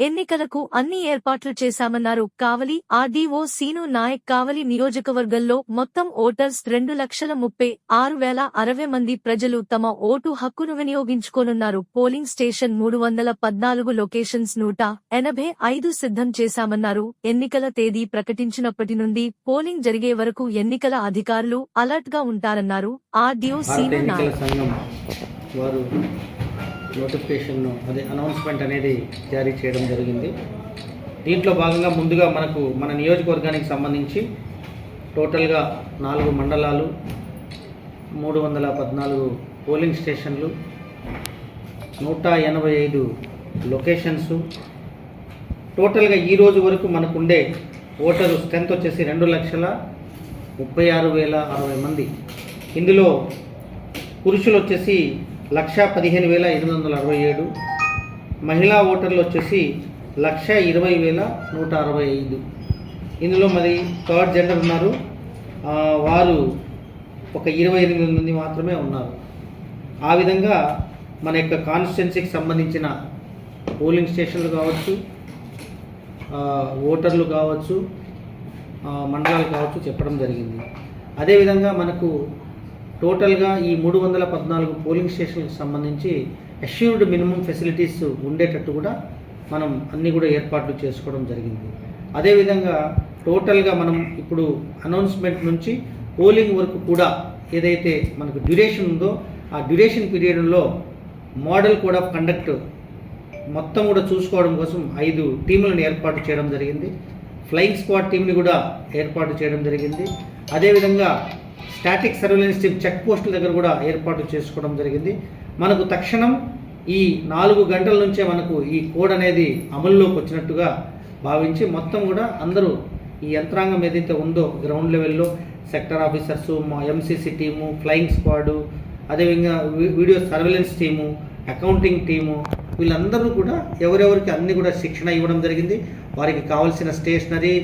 ఎన్నికలకు అన్ని ఏర్పాట్లు చేశామన్నారు. కావలి ఆర్డీఓ సీను నాయక్ కావలి నియోజకవర్గంలో మొత్తం ఓటర్స్ రెండు లక్షల ముప్పై ఆరు వేల అరవై మంది ప్రజలు తమ ఓటు హక్కును వినియోగించుకోనున్నారు. పోలింగ్ స్టేషన్ మూడు వందల పద్నాలుగు లొకేషన్స్ నూట ఎనభై ఐదు సిద్ధం చేశామన్నారు. ఎన్నికల తేదీ ప్రకటించినప్పటి నుండి పోలింగ్ జరిగే వరకు ఎన్నికల అధికారులు అలర్ట్గా ఉంటారన్నారు. ఆర్డీఓ సీను నాయక్. నోటిఫికేషన్ను అదే అనౌన్స్మెంట్ అనేది జారీ చేయడం జరిగింది. దీంట్లో భాగంగా ముందుగా మనకు మన నియోజకవర్గానికి సంబంధించి టోటల్గా నాలుగు మండలాలు మూడు వందల పద్నాలుగు పోలింగ్ స్టేషన్లు నూట ఎనభై ఐదు లొకేషన్స్. టోటల్గా ఈ రోజు వరకు మనకుండే ఓటరు స్ట్రెంత్ వచ్చేసి రెండు లక్షల ముప్పై ఆరు వేల అరవై మంది. ఇందులో పురుషులు వచ్చేసి లక్ష పదిహేను వేల ఎనిమిది వందల అరవై ఏడు. మహిళా ఓటర్లు వచ్చేసి లక్ష ఇరవై వేల నూట అరవై ఐదు. ఇందులో మరి థర్డ్ జెండర్ ఉన్నారు. వారు ఒక ఇరవై ఎనిమిది మంది మాత్రమే ఉన్నారు. ఆ విధంగా మన యొక్క కాన్స్టిట్యున్సీకి సంబంధించిన పోలింగ్ స్టేషన్లు కావచ్చు ఓటర్లు కావచ్చు మండలాలు కావచ్చు చెప్పడం జరిగింది. అదేవిధంగా మనకు టోటల్గా ఈ మూడు వందల పద్నాలుగు పోలింగ్ స్టేషన్లకు సంబంధించి అష్యూర్డ్ మినిమం ఫెసిలిటీస్ ఉండేటట్టు కూడా మనం అన్నీ కూడా ఏర్పాట్లు చేసుకోవడం జరిగింది. అదేవిధంగా టోటల్గా మనం ఇప్పుడు అనౌన్స్మెంట్ నుంచి పోలింగ్ వరకు కూడా ఏదైతే మనకు డ్యూరేషన్ ఉందో ఆ డ్యూరేషన్ పీరియడ్లో మోడల్ కోడ్ ఆఫ్ కండక్ట్ మొత్తం కూడా చూసుకోవడం కోసం ఐదు టీములను ఏర్పాటు చేయడం జరిగింది. ఫ్లయింగ్ స్క్వాడ్ టీంని కూడా ఏర్పాటు చేయడం జరిగింది. అదేవిధంగా స్టాటిక్ సర్వేలెన్స్ టీమ్ చెక్ పోస్టుల దగ్గర కూడా ఏర్పాటు చేసుకోవడం జరిగింది. మనకు తక్షణం ఈ నాలుగు గంటల నుంచే మనకు ఈ కోడ్ అనేది అమల్లోకి వచ్చినట్టుగా భావించి మొత్తం కూడా అందరూ ఈ యంత్రాంగం ఏదైతే ఉందో గ్రౌండ్ లెవెల్లో సెక్టర్ ఆఫీసర్స్ మా ఎంసీసీ టీము ఫ్లయింగ్ స్క్వాడు అదేవిధంగా video surveillance team accounting team వీళ్ళందరూ కూడా ఎవరెవరికి అన్ని కూడా శిక్షణ ఇవ్వడం జరిగింది. వారికి కావాల్సిన స్టేషనరీ